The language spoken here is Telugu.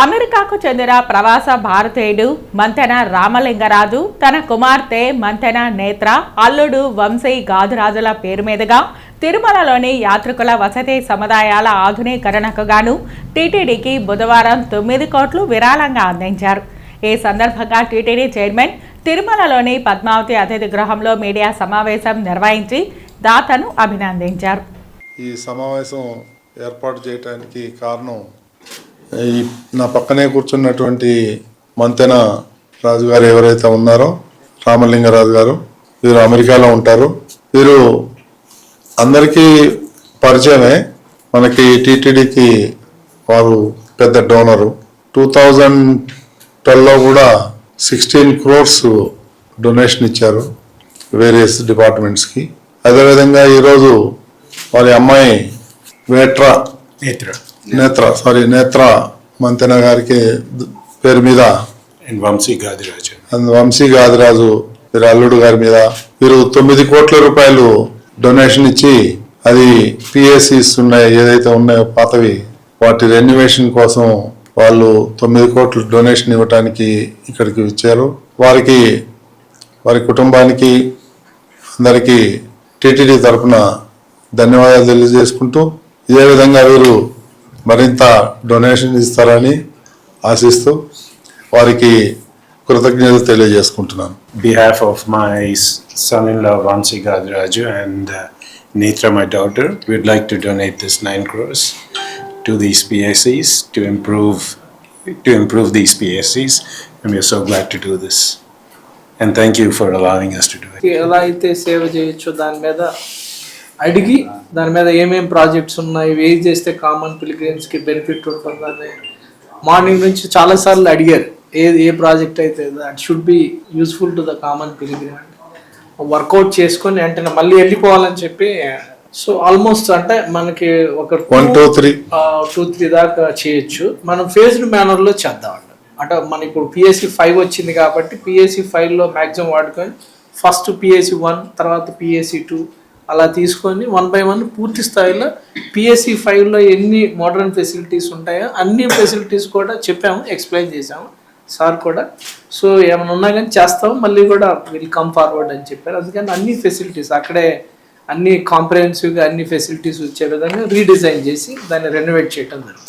అమెరికాకు చెందిన ప్రవాస భారతీయుడు మంతెన రామలింగరాజు తన కుమార్తె మంతెన నేత్ర అల్లుడు వంశీ గాదురాజుల పేరు మీదుగా తిరుమలలోని యాత్రికుల వసతి సముదాయాల ఆధునీకరణకు గాను టీటీడీకి బుధవారం తొమ్మిది కోట్లు విరాళంగా అందించారు. ఈ సందర్భంగా టీటీడీ చైర్మన్ తిరుమలలోని పద్మావతి అతిథి గృహంలో మీడియా సమావేశం నిర్వహించి దాతను అభినందించారు. ఈ సమావేశం ఏర్పాటు చేయడానికి కారణం ఈ నా పక్కనే కూర్చున్నటువంటి మంతెన రాజు గారు ఎవరైతే ఉన్నారో రామలింగరాజు గారు వీరు అమెరికాలో ఉంటారు. వీరు అందరికీ పరిచయమే. మనకి టీటీడీకి వారు పెద్ద డోనరు. టూ థౌజండ్ ట్వెల్వ్లో కూడా సిక్స్టీన్ క్రోర్స్ డొనేషన్ ఇచ్చారు వేరియస్ డిపార్ట్మెంట్స్కి. అదేవిధంగా ఈరోజు వారి అమ్మాయి వేట్రా నేత్ర. నేత్ర సారీ నేత్ర మంతెన గారికి పేరు మీద. వంశీ గాదిరాజు. వంశీ గాదిరాజు వీరి అల్లుడు గారి మీద వీరు తొమ్మిది కోట్ల రూపాయలు డొనేషన్ ఇచ్చి అది పిఎస్సిస్ ఉన్నాయి ఏదైతే ఉన్నాయో పాతవి వాటి రెన్యువేషన్ కోసం వాళ్ళు తొమ్మిది కోట్లు డొనేషన్ ఇవ్వటానికి ఇక్కడికి ఇచ్చారు వారికి వారి కుటుంబానికి అందరికీ టీటీడీ తరపున ధన్యవాదాలు తెలియజేసుకుంటూ ఇదే విధంగా వీరు మరింత డొనేషన్ ఇస్తారని ఆశిస్తూ వారికి కృతజ్ఞతలు తెలియజేసుకుంటున్నాను of my s- son-in-law Vansi Gadiraju and uh, Netra, my daughter, we'd like to donate this nine crores to these PSCs to improve to improve these PSCs, and we're so glad to do this. And thank you for allowing us to do it. ఎలా అయితే సేవ చేయొచ్చో దాని మీద అడిగి దాని మీద ఏమేం ప్రాజెక్ట్స్ ఉన్నాయి ఏది చేస్తే కామన్ పిలిగ్రిమ్స్కి బెనిఫిట్ ఉంటుందని మార్నింగ్ నుంచి చాలాసార్లు అడిగారు. ఏ ఏ ప్రాజెక్ట్ అయితే that should be useful to the common pilgrim work out చేసుకొని వెంటనే మళ్ళీ వెళ్ళిపోవాలని చెప్పి సో ఆల్మోస్ట్ అంటే మనకి ఒక one two three two three దాకా చేయొచ్చు. మనం ఫేజ్డ్ మేనర్లో చేద్దామండి అంటే మన ఇప్పుడు పిఎస్సి ఫైవ్ వచ్చింది కాబట్టి పిఎస్సి ఫైవ్లో మ్యాక్సిమం వాడుకొని ఫస్ట్ పిఎస్సి వన్ తర్వాత పిఎస్సి టూ అలా తీసుకొని వన్ బై వన్ పూర్తి స్థాయిలో పిఎస్సి ఫైవ్లో ఎన్ని మోడర్న్ ఫెసిలిటీస్ ఉంటాయో అన్ని ఫెసిలిటీస్ కూడా చెప్పాము ఎక్స్ప్లెయిన్ చేసాము సార్ కూడా. సో ఏమైనా ఉన్నా కానీ చేస్తాము మళ్ళీ కూడా విల్ కమ్ ఫార్వర్డ్ అని చెప్పారు. అందుకని అన్ని ఫెసిలిటీస్ అక్కడే అన్ని కాంప్రహెన్సివ్గా అన్ని ఫెసిలిటీస్ వచ్చే విధంగా రీడిజైన్ చేసి దాన్ని రెనోవేట్ చేయడం జరుగుతుంది.